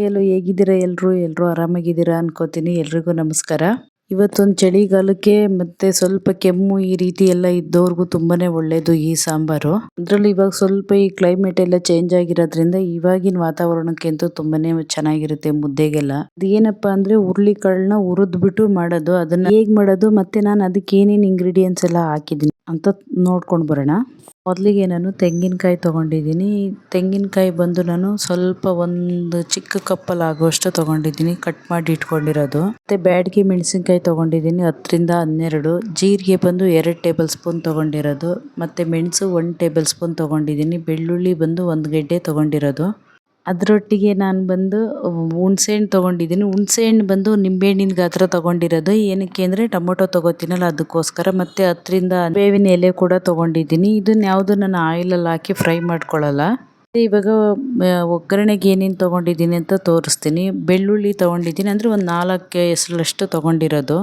ಎಲ್ಲೋ ಹೇಗಿದ್ದೀರಾ? ಎಲ್ಲರೂ ಎಲ್ಲರೂ ಆರಾಮಾಗಿದ್ದೀರಾ ಅನ್ಕೋತೀನಿ. ಎಲ್ರಿಗೂ ನಮಸ್ಕಾರ. ಇವತ್ತೊಂದು ಚಳಿಗಾಲಕ್ಕೆ ಮತ್ತೆ ಸ್ವಲ್ಪ ಕೆಮ್ಮು ಈ ರೀತಿ ಎಲ್ಲ ಇದ್ದವ್ರಿಗೂ ತುಂಬಾನೇ ಒಳ್ಳೇದು ಈ ಸಾಂಬಾರು. ಅದ್ರಲ್ಲಿ ಇವಾಗ ಸ್ವಲ್ಪ ಈ ಕ್ಲೈಮೇಟ್ ಎಲ್ಲ ಚೇಂಜ್ ಆಗಿರೋದ್ರಿಂದ ಇವಾಗಿನ ವಾತಾವರಣಕ್ಕಂತೂ ತುಂಬಾನೇ ಚೆನ್ನಾಗಿರುತ್ತೆ ಮುದ್ದೆಗೆಲ್ಲ. ಅದೇನಪ್ಪಾ ಅಂದ್ರೆ ಹುರುಳಿಕಾಳನ್ನ ಹುರಿದ್ಬಿಟ್ಟು ಮಾಡೋದು. ಅದನ್ನ ಹೇಗ್ ಮಾಡೋದು? ಮತ್ತೆ ನಾನು ಅದಕ್ಕೆ ಏನೇನು ಇಂಗ್ರೀಡಿಯೆಂಟ್ಸ್ ಎಲ್ಲ ಹಾಕಿದ್ದೀನಿ ಅಂತ ನೋಡ್ಕೊಂಡು ಬರೋಣ. ಮೊದಲಿಗೆ ನಾನು ತೆಂಗಿನಕಾಯಿ ತಗೊಂಡಿದ್ದೀನಿ. ತೆಂಗಿನಕಾಯಿ ಬಂದು ನಾನು ಸ್ವಲ್ಪ ಒಂದು ಚಿಕ್ಕ ಕಪ್ಪಲ್ಲಿ ಆಗುವಷ್ಟು ತೊಗೊಂಡಿದ್ದೀನಿ. ಕಟ್ ಮಾಡಿ ಇಟ್ಕೊಂಡಿರೋದು. ಮತ್ತೆ ಬ್ಯಾಡಗಿ ಮೆಣಸಿನ್ಕಾಯಿ ತಗೊಂಡಿದ್ದೀನಿ. ಹತ್ತರಿಂದ ಹನ್ನೆರಡು. ಜೀರಿಗೆ ಬಂದು ಎರಡು ಟೇಬಲ್ ಸ್ಪೂನ್ ತೊಗೊಂಡಿರೋದು. ಮತ್ತು ಮೆಣಸು ಒಂದು ಟೇಬಲ್ ಸ್ಪೂನ್ ತೊಗೊಂಡಿದ್ದೀನಿ. ಬೆಳ್ಳುಳ್ಳಿ ಬಂದು ಒಂದು ಗೆಡ್ಡೆ ತಗೊಂಡಿರೋದು. ಅದರೊಟ್ಟಿಗೆ ನಾನು ಬಂದು ಹುಣ್ಸೆ ಹಣ್ಣು ತೊಗೊಂಡಿದ್ದೀನಿ. ಹುಣಸೆ ಹಣ್ಣು ಬಂದು ನಿಂಬೆಹಣ್ಣಿನ ಗಾತ್ರ ತೊಗೊಂಡಿರೋದು. ಏನಕ್ಕೆ ಅಂದರೆ ಟೊಮೊಟೊ ತೊಗೋತೀನಲ್ಲ ಅದಕ್ಕೋಸ್ಕರ. ಮತ್ತು ಹತ್ತರಿಂದ ಬೇವಿನ ಎಲೆ ಕೂಡ ತೊಗೊಂಡಿದ್ದೀನಿ. ಇದನ್ನು ಯಾವುದು ನಾನು ಆಯಿಲಲ್ಲಿ ಹಾಕಿ ಫ್ರೈ ಮಾಡ್ಕೊಳ್ಳಲ್ಲ ಇವಾಗ ಒಗ್ಗರಣೆಗೆ ಏನೇನು ತೊಗೊಂಡಿದ್ದೀನಿ ಅಂತ ತೋರಿಸ್ತೀನಿ. ಬೆಳ್ಳುಳ್ಳಿ ತೊಗೊಂಡಿದ್ದೀನಿ. ಅಂದರೆ ಒಂದು ನಾಲ್ಕು ಹೆಸರಷ್ಟು ತೊಗೊಂಡಿರೋದು.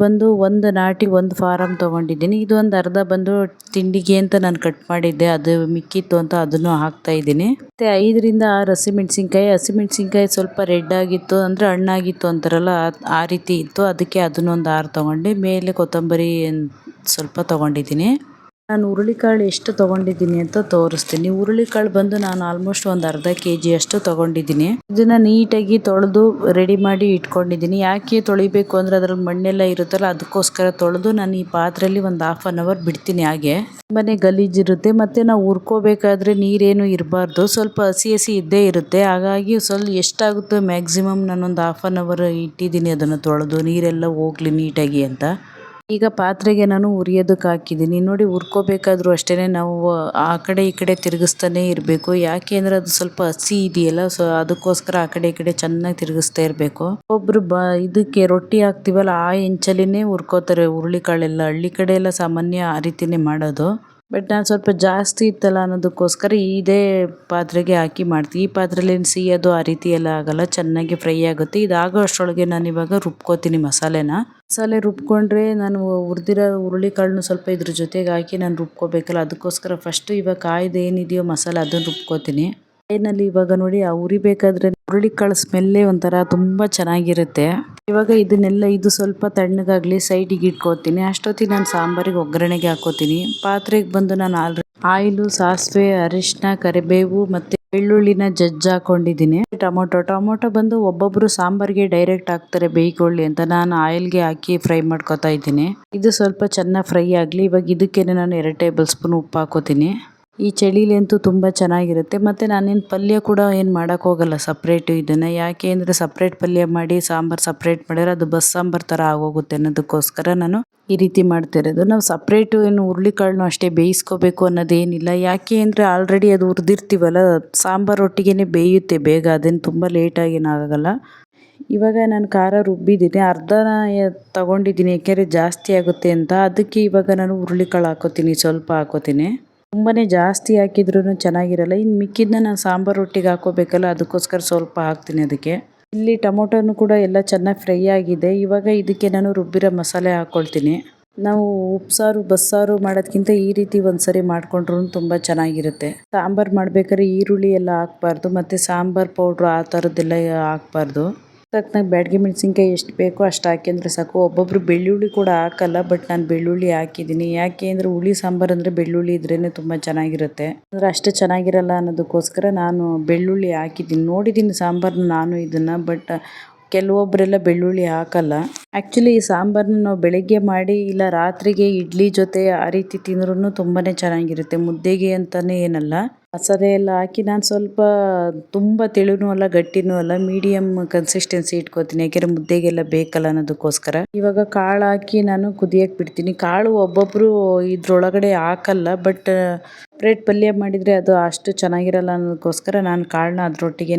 ಬಂದು ಒಂದು ನಾಟಿ, ಒಂದು ಫಾರಮ್ ತೊಗೊಂಡಿದ್ದೀನಿ. ಇದು ಒಂದು ಅರ್ಧ ಬಂದು ತಿಂಡಿಗೆ ಅಂತ ನಾನು ಕಟ್ ಮಾಡಿದ್ದೆ. ಅದು ಮಿಕ್ಕಿತ್ತು ಅಂತ ಅದನ್ನು ಹಾಕ್ತಾ ಇದ್ದೀನಿ. ಮತ್ತು ಐದರಿಂದ ಆರು ಹಸಿಮೆಣ್ಸಿನ್ಕಾಯಿ ಹಸಿಮೆಣ್ಸಿನ್ಕಾಯಿ ಸ್ವಲ್ಪ ರೆಡ್ ಆಗಿತ್ತು ಅಂದರೆ ಹಣ್ಣಾಗಿತ್ತು ಅಂತಾರಲ್ಲ ಆ ರೀತಿ ಇತ್ತು. ಅದಕ್ಕೆ ಅದನ್ನೊಂದು ಆರು ತೊಗೊಂಡೆ. ಮೇಲೆ ಕೊತ್ತಂಬರಿ ಸ್ವಲ್ಪ ತೊಗೊಂಡಿದ್ದೀನಿ. ನಾನು ಹುರುಳಿಕಾಳು ಎಷ್ಟು ತೊಗೊಂಡಿದ್ದೀನಿ ಅಂತ ತೋರಿಸ್ತೀನಿ. ಹುರುಳಿಕಾಳು ಬಂದು ನಾನು ಆಲ್ಮೋಸ್ಟ್ ಒಂದು ಅರ್ಧ ಕೆ ಅಷ್ಟು ತೊಗೊಂಡಿದ್ದೀನಿ. ಇದನ್ನ ನೀಟಾಗಿ ತೊಳೆದು ರೆಡಿ ಮಾಡಿ ಇಟ್ಕೊಂಡಿದ್ದೀನಿ. ಯಾಕೆ ತೊಳಿಬೇಕು ಅಂದರೆ ಅದ್ರಲ್ಲಿ ಮಣ್ಣೆಲ್ಲ ಇರುತ್ತಲ್ಲ, ಅದಕ್ಕೋಸ್ಕರ ತೊಳೆದು ನಾನು ಈ ಪಾತ್ರೆಯಲ್ಲಿ ಒಂದು ಹಾಫ್ ಆನ್ ಅವರ್ ಬಿಡ್ತೀನಿ ಹಾಗೆ. ತುಂಬಾನೇ ಗಲೀಜಿರುತ್ತೆ ಮತ್ತೆ ನಾವು ಹುರ್ಕೋಬೇಕಾದ್ರೆ ನೀರೇನು ಇರಬಾರ್ದು. ಸ್ವಲ್ಪ ಹಸಿ ಹಸಿ ಇದ್ದೇ ಇರುತ್ತೆ. ಹಾಗಾಗಿ ಸ್ವಲ್ಪ ಎಷ್ಟಾಗುತ್ತೋ ಮ್ಯಾಕ್ಸಿಮಮ್ ನಾನೊಂದು ಹಾಫ್ ಆನ್ ಅವರ್ ಇಟ್ಟಿದ್ದೀನಿ ಅದನ್ನು ತೊಳೆದು, ನೀರೆಲ್ಲ ಹೋಗ್ಲಿ ನೀಟಾಗಿ ಅಂತ. ಈಗ ಪಾತ್ರೆಗೆ ನಾನು ಉರಿಯೋದಕ್ಕೆ ಹಾಕಿದ್ದೀನಿ. ನೋಡಿ ಹುರ್ಕೋಬೇಕಾದ್ರೂ ಅಷ್ಟೇ ನಾವು ಆ ಕಡೆ ಈ ಕಡೆ ತಿರುಗಿಸ್ತಾನೆ ಇರಬೇಕು. ಯಾಕೆ ಅಂದರೆ ಅದು ಸ್ವಲ್ಪ ಹಸಿ ಇದೆಯಲ್ಲ, ಸೊ ಅದಕ್ಕೋಸ್ಕರ ಆ ಕಡೆ ಈ ಕಡೆ ಚೆನ್ನಾಗಿ ತಿರುಗಿಸ್ತಾ ಇರಬೇಕು. ಒಬ್ಬರು ಬ, ಇದಕ್ಕೆ ರೊಟ್ಟಿ ಹಾಕ್ತೀವಲ್ಲ, ಆ ಹೆಂಚಲ್ಲಿನೇ ಹುರ್ಕೋತಾರೆ ಹುರುಳಿಕಾಳೆಲ್ಲ, ಹಳ್ಳಿ ಕಡೆ ಎಲ್ಲ ಸಾಮಾನ್ಯ ಆ ರೀತಿನೇ ಮಾಡೋದು. ಬಟ್ ನಾನು ಸ್ವಲ್ಪ ಜಾಸ್ತಿ ಇತ್ತಲ್ಲ ಅನ್ನೋದಕ್ಕೋಸ್ಕರ ಇದೇ ಪಾತ್ರೆಗೆ ಹಾಕಿ ಮಾಡ್ತೀನಿ. ಈ ಪಾತ್ರೆಯಲ್ಲಿ ಸಿಹಿಯೋದು ಆ ರೀತಿ ಎಲ್ಲ ಆಗಲ್ಲ, ಚೆನ್ನಾಗಿ ಫ್ರೈ ಆಗುತ್ತೆ. ಇದಾಗೋ ಅಷ್ಟರೊಳಗೆ ನಾನು ಇವಾಗ ರುಬ್ಕೋತೀನಿ ಮಸಾಲೆನ. ಮಸಾಲೆ ರುಬ್ಕೊಂಡ್ರೆ ನಾನು ಹುರಿದಿರೋ ಹುರುಳಿಕಾಳನ್ನು ಸ್ವಲ್ಪ ಇದ್ರ ಜೊತೆಗೆ ಹಾಕಿ ನಾನು ರುಬ್ಕೋಬೇಕಲ್ಲ, ಅದಕ್ಕೋಸ್ಕರ ಫಸ್ಟು ಇವಾಗ ಕಾಯ್ದು ಏನಿದೆಯೋ ಮಸಾಲೆ ಅದನ್ನು ರುಬ್ಕೋತೀನಿ. ಏನಲ್ಲಿ ಇವಾಗ ನೋಡಿ, ಆ ಹುರಿಬೇಕಾದ್ರೆ ಹುರುಳಿಕಾಳು ಸ್ಮೆಲ್ಲೇ ಒಂಥರ ತುಂಬ ಚೆನ್ನಾಗಿರುತ್ತೆ. ಇವಾಗ ಇದನ್ನೆಲ್ಲ ಇದು ಸ್ವಲ್ಪ ತಣ್ಣಗಾಗಲಿ ಸೈಡಿಗೆ ಇಟ್ಕೋತೀನಿ. ಅಷ್ಟೊತ್ತಿಗೆ ನಾನು ಸಾಂಬಾರಿಗೆ ಒಗ್ಗರಣೆಗೆ ಹಾಕೋತೀನಿ. ಪಾತ್ರೆಗೆ ಬಂದು ನಾನು ಆಲ್ರೆಡಿ ಆಯಿಲು, ಸಾಸಿವೆ ಅರಿಶಿನ ಕರಿಬೇವು ಮತ್ತು ಬೆಳ್ಳುಳ್ಳಿನ ಜಜ್ಜ ಹಾಕೊಂಡಿದ್ದೀನಿ. ಟೊಮೊಟೊ ಟೊಮೊಟೊ ಬಂದು ಒಬ್ಬೊಬ್ಬರು ಸಾಂಬಾರಿಗೆ ಡೈರೆಕ್ಟ್ ಹಾಕ್ತಾರೆ ಬೇಯ್ಕೊಳ್ಳಿ ಅಂತ ನಾನು ಆಯಿಲ್ಗೆ ಹಾಕಿ ಫ್ರೈ ಮಾಡ್ಕೊತಾ ಇದ್ದೀನಿ. ಇದು ಸ್ವಲ್ಪ ಚೆನ್ನಾಗಿ ಫ್ರೈ ಆಗಲಿ. ಇವಾಗ ಇದಕ್ಕೆ ನಾನು ಎರಡು ಟೇಬಲ್ ಸ್ಪೂನ್ ಉಪ್ಪು ಹಾಕೋತೀನಿ. ಈ ಚಳಿಲಿ ಅಂತೂ ತುಂಬ ಚೆನ್ನಾಗಿರುತ್ತೆ. ಮತ್ತು ನಾನೇನು ಪಲ್ಯ ಕೂಡ ಏನು ಮಾಡೋಕ್ಕೆ ಹೋಗಲ್ಲ ಸಪ್ರೇಟು ಇದನ್ನು. ಯಾಕೆ ಅಂದರೆ ಸಪ್ರೇಟ್ ಪಲ್ಯ ಮಾಡಿ, ಸಾಂಬಾರು ಸಪ್ರೇಟ್ ಮಾಡಿದ್ರೆ ಅದು ಬಸ್ ಸಾಂಬಾರು ಥರ ಆಗೋಗುತ್ತೆ ಅನ್ನೋದಕ್ಕೋಸ್ಕರ ನಾನು ಈ ರೀತಿ ಮಾಡ್ತಿರೋದು. ನಾವು ಸಪ್ರೇಟು ಏನು ಹುರುಳಿಕಾಳನ್ನು ಅಷ್ಟೇ ಬೇಯಿಸ್ಕೋಬೇಕು ಅನ್ನೋದೇನಿಲ್ಲ. ಯಾಕೆ ಅಂದರೆ ಆಲ್ರೆಡಿ ಅದು ಹುರಿದಿರ್ತೀವಲ್ಲ, ಸಾಂಬಾರು ಒಟ್ಟಿಗೆ ಬೇಯುತ್ತೆ ಬೇಗ. ಅದೇನು ತುಂಬ ಲೇಟಾಗಿ ಆಗೋಲ್ಲ. ಇವಾಗ ನಾನು ಖಾರ ರುಬ್ಬಿದ್ದೀನಿ. ಅರ್ಧ ತಗೊಂಡಿದ್ದೀನಿ. ಏಕೆಂದರೆ ಜಾಸ್ತಿ ಆಗುತ್ತೆ ಅಂತ. ಅದಕ್ಕೆ ಇವಾಗ ನಾನು ಹುರುಳಿಕಾಳು ಹಾಕೋತೀನಿ, ಸ್ವಲ್ಪ ಹಾಕೋತೀನಿ. ತುಂಬಾ ಜಾಸ್ತಿ ಹಾಕಿದ್ರೂ ಚೆನ್ನಾಗಿರಲ್ಲ. ಇನ್ನು ಮಿಕ್ಕಿದ್ದನ್ನ ನಾನು ಸಾಂಬಾರು ರೊಟ್ಟಿಗೆ ಹಾಕೋಬೇಕಲ್ಲ ಅದಕ್ಕೋಸ್ಕರ ಸ್ವಲ್ಪ ಹಾಕ್ತೀನಿ ಅದಕ್ಕೆ. ಇಲ್ಲಿ ಟೊಮೊಟೊನು ಕೂಡ ಎಲ್ಲ ಚೆನ್ನಾಗಿ ಫ್ರೈ ಆಗಿದೆ. ಇವಾಗ ಇದಕ್ಕೆ ನಾನು ರುಬ್ಬಿರೋ ಮಸಾಲೆ ಹಾಕ್ಕೊಳ್ತೀನಿ ನಾವು ಉಪ್ಸಾರು, ಬಸ್ಸಾರು ಮಾಡೋದಕ್ಕಿಂತ ಈ ರೀತಿ ಒಂದ್ಸರಿ ಮಾಡಿಕೊಂಡ್ರೂ ತುಂಬ ಚೆನ್ನಾಗಿರುತ್ತೆ. ಸಾಂಬಾರು ಮಾಡ್ಬೇಕಾದ್ರೆ ಈರುಳ್ಳಿ ಎಲ್ಲ ಹಾಕ್ಬಾರ್ದು, ಮತ್ತು ಸಾಂಬಾರು ಪೌಡ್ರು ಆ ಥರದ್ದೆಲ್ಲ ಹಾಕ್ಬಾರ್ದು. ತಕ್ಕನಾಗಿ ಬ್ಯಾಡಗಿ ಮೆಣಸಿನ್ಕಾಯಿ ಎಷ್ಟು ಬೇಕೋ ಅಷ್ಟು ಹಾಕಿದ್ರೆ ಸಾಕು. ಒಬ್ಬೊಬ್ಬರು ಬೆಳ್ಳುಳ್ಳಿ ಕೂಡ ಹಾಕಲ್ಲ ಬಟ್ ನಾನು ಬೆಳ್ಳುಳ್ಳಿ ಹಾಕಿದ್ದೀನಿ. ಯಾಕೆ ಅಂದರೆ ಹುಳಿ ಸಾಂಬಾರು ಅಂದರೆ ಬೆಳ್ಳುಳ್ಳಿ ಇದ್ರೇ ತುಂಬ ಚೆನ್ನಾಗಿರುತ್ತೆ. ಅಂದರೆ ಅಷ್ಟು ಚೆನ್ನಾಗಿರಲ್ಲ ಅನ್ನೋದಕ್ಕೋಸ್ಕರ ನಾನು ಬೆಳ್ಳುಳ್ಳಿ ಹಾಕಿದ್ದೀನಿ. ನೋಡಿದ್ದೀನಿ ಸಾಂಬಾರನ್ನ ನಾನು ಇದನ್ನು ಬಟ್ ಕೆಲವೊಬ್ಬರೆಲ್ಲ ಬೆಳ್ಳುಳ್ಳಿ ಹಾಕಲ್ಲ. ಆ್ಯಕ್ಚುಲಿ ಈ ಸಾಂಬಾರನ್ನ ನಾವು ಬೆಳಗ್ಗೆ ಮಾಡಿ ಇಲ್ಲ ರಾತ್ರಿಗೆ ಇಡ್ಲಿ ಜೊತೆ ಆ ರೀತಿ ತಿಂದ್ರೂ ತುಂಬಾ ಚೆನ್ನಾಗಿರುತ್ತೆ. ಮುದ್ದೆಗೆ ಅಂತಲೇ ಏನಲ್ಲ. ಮಸಾಲೆ ಎಲ್ಲ ಹಾಕಿ ನಾನು ಸ್ವಲ್ಪ ತುಂಬ ತೆಳುನೂ ಅಲ್ಲ, ಗಟ್ಟಿನೂ ಅಲ್ಲ ಮೀಡಿಯಮ್ ಕನ್ಸಿಸ್ಟೆನ್ಸಿ ಇಟ್ಕೋತೀನಿ. ಯಾಕೆಂದರೆ ಮುದ್ದೆಗೆಲ್ಲ ಬೇಕಲ್ಲ ಅನ್ನೋದಕ್ಕೋಸ್ಕರ. ಇವಾಗ ಕಾಳು ಹಾಕಿ ನಾನು ಕುದಿಯಕ್ಕೆ ಬಿಡ್ತೀನಿ. ಕಾಳು ಒಬ್ಬೊಬ್ಬರು ಇದ್ರೊಳಗಡೆ ಹಾಕಲ್ಲ ಬಟ್ ಸಪ್ರೇಟ್ ಪಲ್ಯ ಮಾಡಿದರೆ ಅದು ಅಷ್ಟು ಚೆನ್ನಾಗಿರಲ್ಲ ಅನ್ನೋದಕ್ಕೋಸ್ಕರ ನಾನು ಕಾಳನ್ನ ಅದರೊಟ್ಟಿಗೆ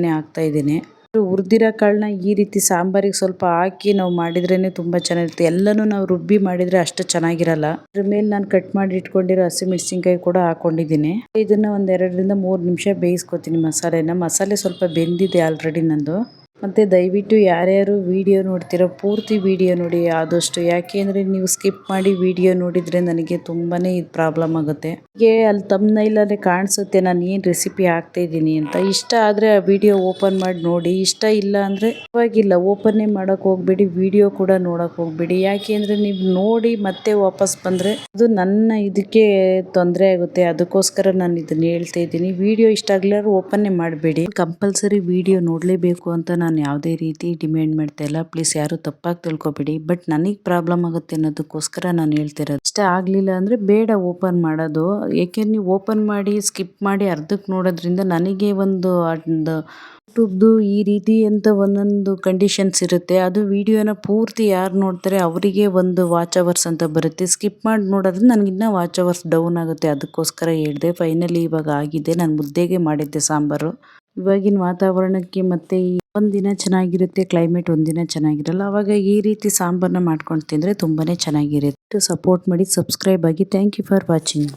ಇದ್ದೀನಿ. ಹುರಿದಿರೋ ಕಾಳನ್ನ ಈ ರೀತಿ ಸಾಂಬಾರಿಗೆ ಸ್ವಲ್ಪ ಹಾಕಿ ನಾವು ಮಾಡಿದ್ರೇ ತುಂಬ ಚೆನ್ನಾಗಿರುತ್ತೆ. ಎಲ್ಲನೂ ನಾವು ರುಬ್ಬಿ ಮಾಡಿದರೆ ಅಷ್ಟು ಚೆನ್ನಾಗಿರಲ್ಲ. ಅದ್ರ ಮೇಲೆ ನಾನು ಕಟ್ ಮಾಡಿ ಇಟ್ಕೊಂಡಿರೋ ಹಸಿಮೆಣಸಿನ್ಕಾಯಿ ಕೂಡ ಹಾಕೊಂಡಿದ್ದೀನಿ. ಇದನ್ನ ಒಂದ್ ಎರಡರಿಂದ ಮೂರು ನಿಮಿಷ ಬೇಯಿಸ್ಕೊತೀನಿ ಮಸಾಲೆನ. ಮಸಾಲೆ ಸ್ವಲ್ಪ ಬೆಂದಿದೆ ಆಲ್ರೆಡಿ ನಂದು. ಮತ್ತು ದಯವಿಟ್ಟು ಯಾರ್ಯಾರು ವಿಡಿಯೋ ನೋಡ್ತಿರೋ ಪೂರ್ತಿ ವಿಡಿಯೋ ನೋಡಿ, ಆದಷ್ಟು ಯಾಕೆ ಅಂದರೆ ನೀವು ಸ್ಕಿಪ್ ಮಾಡಿ ವಿಡಿಯೋ ನೋಡಿದರೆ ನನಗೆ ತುಂಬಾ ಇದು ಪ್ರಾಬ್ಲಮ್ ಆಗುತ್ತೆ. ಹೀಗೆ ಅಲ್ಲಿ ತಮ್ನೈಲಲ್ಲಿ ಕಾಣಿಸುತ್ತೆ ನಾನು ಏನು ರೆಸಿಪಿ ಹಾಕ್ತಾಯಿದ್ದೀನಿ ಅಂತ. ಇಷ್ಟ ಆದರೆ ಆ ವಿಡಿಯೋ ಓಪನ್ ಮಾಡಿ ನೋಡಿ. ಇಷ್ಟ ಇಲ್ಲ ಅಂದರೆ ಪರವಾಗಿಲ್ಲ ಓಪನ್ನೇ ಮಾಡೋಕ್ಕೆ ಹೋಗ್ಬೇಡಿ, ವಿಡಿಯೋ ಕೂಡ ನೋಡೋಕ್ಕೆ ಹೋಗಬೇಡಿ. ಯಾಕೆ ಅಂದರೆ ನೀವು ನೋಡಿ ಮತ್ತೆ ವಾಪಸ್ ಬಂದರೆ ಅದು ನನ್ನ ಇದಕ್ಕೆ ತೊಂದರೆ ಆಗುತ್ತೆ. ಅದಕ್ಕೋಸ್ಕರ ನಾನು ಇದನ್ನ ಹೇಳ್ತಾ ಇದ್ದೀನಿ. ವಿಡಿಯೋ ಇಷ್ಟ ಆಗಲಾರು ಓಪನ್ನೇ ಮಾಡಬೇಡಿ. ಕಂಪಲ್ಸರಿ ವಿಡಿಯೋ ನೋಡಲೇಬೇಕು ಅಂತ ನಾನು ಯಾವುದೇ ರೀತಿ ಡಿಮ್ಯಾಂಡ್ ಮಾಡ್ತಾ ಇಲ್ಲ. ಪ್ಲೀಸ್ ಯಾರು ತಪ್ಪಾಗಿ ತಿಳ್ಕೊಬೇಡಿ. ಬಟ್ ನನಗೆ ಪ್ರಾಬ್ಲಮ್ ಆಗುತ್ತೆ ಅನ್ನೋದಕ್ಕೋಸ್ಕರ ನಾನು ಹೇಳ್ತಿರೋದು. ಇಷ್ಟ ಆಗಲಿಲ್ಲ ಅಂದರೆ ಬೇಡ ಓಪನ್ ಮಾಡೋದು. ಏಕೆಂದ್ರೆ ನೀವು ಓಪನ್ ಮಾಡಿ ಸ್ಕಿಪ್ ಮಾಡಿ ಅರ್ಧಕ್ಕೆ ನೋಡೋದ್ರಿಂದ ನನಗೆ ಒಂದು ಯೂಟ್ಯೂಬ್ದು ಈ ರೀತಿ ಅಂತ ಒಂದೊಂದು ಕಂಡೀಷನ್ಸ್ ಇರುತ್ತೆ. ಅದು ವಿಡಿಯೋನ ಪೂರ್ತಿ ಯಾರು ನೋಡ್ತಾರೆ ಅವರಿಗೆ ಒಂದು ವಾಚ್ ಅವರ್ಸ್ ಅಂತ ಬರುತ್ತೆ. ಸ್ಕಿಪ್ ಮಾಡಿ ನೋಡೋದ್ರೆ ನನಗಿನ್ನ ವಾಚ್ ಅವರ್ಸ್ ಡೌನ್ ಆಗುತ್ತೆ. ಅದಕ್ಕೋಸ್ಕರ ಹೇಳಿದೆ. ಫೈನಲಿ ಇವಾಗ ಆಗಿದೆ. ನಾನು ಮುದ್ದೆಗೆ ಮಾಡಿದ್ದೆ ಸಾಂಬಾರು. ಇವಾಗಿನ ವಾತಾವರಣಕ್ಕೆ ಮತ್ತೆ ಈ ಒಂದಿನ ಚೆನ್ನಾಗಿರುತ್ತೆ ಕ್ಲೈಮೇಟ್ ಒಂದಿನ ಚೆನ್ನಾಗಿರಲ್ಲ. ಅವಾಗ ಈ ರೀತಿ ಸಾಂಬಾರನ್ನ ಮಾಡ್ಕೊಂಡು ತಿಂದರೆ ತುಂಬಾ ಚೆನ್ನಾಗಿರುತ್ತೆ. ಸಪೋರ್ಟ್ ಮಾಡಿ, ಸಬ್ಸ್ಕ್ರೈಬ್ ಆಗಿ. Thank you for watching